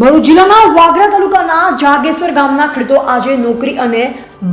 ભરૂચ જિલ્લાના વાગરા તાલુકાના જાગેશ્વર ગામના ખેડૂતો આજે નોકરી અને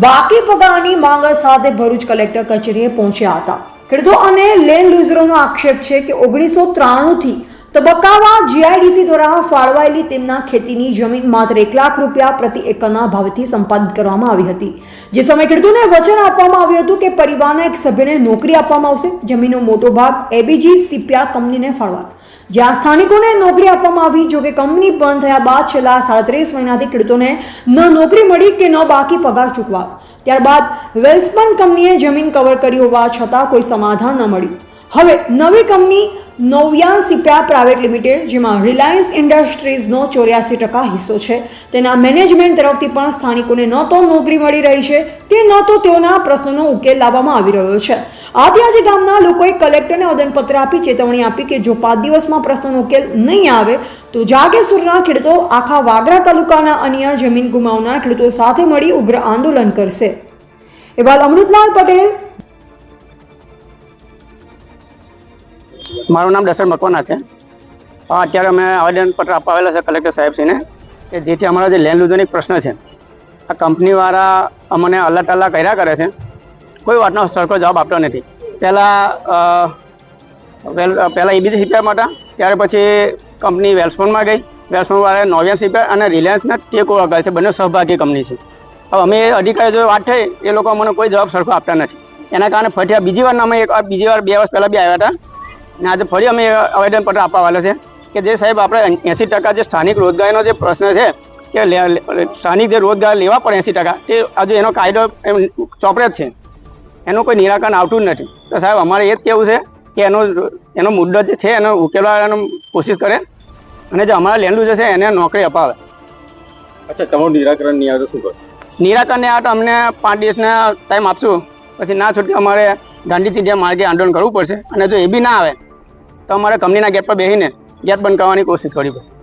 બાકી પગારની માંગ સાથે ભરૂચ કલેક્ટર કચેરીએ પહોંચ્યા હતા. ખેડૂતો અને લેન્ડ લૂઝરોનો આક્ષેપ છે કે ઓગણીસો ત્રાણુંથી તબક્કાવાર જીઆઈડીસી દ્વારા ફાળવાયેલી તેમના ખેતીની જમીન માત્ર એક લાખ રૂપિયા પ્રતિ એકરના ભાવથી સંપાદિત કરવામાં આવી હતી. જે સમયે ખેડૂતોને વચન આપવામાં આવ્યું હતું કે પરિવારના એક સભ્યને નોકરી આપવામાં આવશે. જમીનનો મોટો ભાગ એબીજી સીપીઆ કંપનીને ફાળવા જ્યાં સ્થાનિકોને નોકરી આપવામાં આવી જોકે કંપની બંધ થયા બાદ છેલ્લા સાડત્રીસ મહિનાથી ખેડૂતોને ન નોકરી મળી કે ન બાકી પગાર ચૂકવા ત્યારબાદ વેલ્સપન કંપનીએ જમીન કવર કરી હોવા છતાં કોઈ સમાધાન ન મળ્યું. હવે નવી કંપની નોવિયાન સિપ્યા પ્રાઇવેટ લિમિટેડ, જેમાં રિલાયન્સ ઇન્ડસ્ટ્રીઝનો ચોર્યાસી ટકા હિસ્સો છે. તેના મેનેજમેન્ટ તરફથી પણ સ્થાનિકોને ન તો નોકરી મળી રહી છે કે ન તો તેઓના પ્રશ્નોનો ઉકેલ લાવવામાં આવી રહ્યો છે. આથી આજે ગામના લોકોએ કલેક્ટરને આવેદનપત્ર આપી ચેતવણી આપી કે જો પાંચ દિવસમાં પ્રશ્નોનો ઉકેલ નહીં આવે, તો જાગેસુરના ખેડૂતો આખા વાગરા તાલુકાના અન્ય જમીન ગુમાવનાર ખેડૂતો સાથે મળી ઉગ્ર આંદોલન કરશે. એવા અમૃતલાલ પટેલ મારું નામ દશરથ મકવાના છે. હા, અત્યારે અમે આવેદનપત્ર અપાવેલા છે કલેક્ટર સાહેબશ્રીને કે જેથી અમારા જે લેન્ડ લૂઝરની પ્રશ્ન છે. આ કંપનીવાળા અમને અલગ અલગ કર્યા કરે છે. કોઈ વાતનો સરખો જવાબ આપતો નથી. પહેલાં વેલ, પહેલાં ઈબીસી સીપીઆર હતા. ત્યારે પછી કંપની વેલ્સફોનમાં ગઈ. વેલ્સફોનવાળાએ નોવિયન સીપીઆર અને રિલાયન્સના ટેક ઓવર કરે છે. બંને સહભાગી કંપની છે. હવે અમે અધિકારી જો વાત થઈ. એ લોકો અમને કોઈ જવાબ સરખો આપતા નથી. એના કારણે ફરી બીજી વાર અમે એક બીજી વાર બે વર્ષ પહેલાં બી આવ્યા હતા. ને આજે ફરી અમે આવેદનપત્ર આપવા વાળા છે કે જે સાહેબ આપણે એંસી ટકા જે સ્થાનિક રોજગારીનો જે પ્રશ્ન છે કે સ્થાનિક જે રોજગાર લેવા પડે એંસી ટકા એ આજે એનો કાયદો એમ ચોપડે જ છે. એનું કોઈ નિરાકરણ આવતું જ નથી. તો સાહેબ અમારે એ જ કહેવું છે કે એનો એનો મુદ્દો જે છે એનો ઉકેલવાનો કોશિશ કરે અને જે અમારા લેન્ડ છે એને નોકરી અપાવે. અચ્છા તમારું નિરાકરણ નહીં આવે તો શું કરશો? નિરાકરણને આ તો અમને પાંચ દિવસના ટાઈમ આપશું. પછી ના છૂટકે અમારે ગાંધીજી ચિંધ્યા માર્ગે આંદોલન કરવું પડશે અને જો એ બી ના આવે તો અમારે કંપનીના ગેટ પર બેસીને ગેટ બંધ કરવાની કોશિશ કરવી પડશે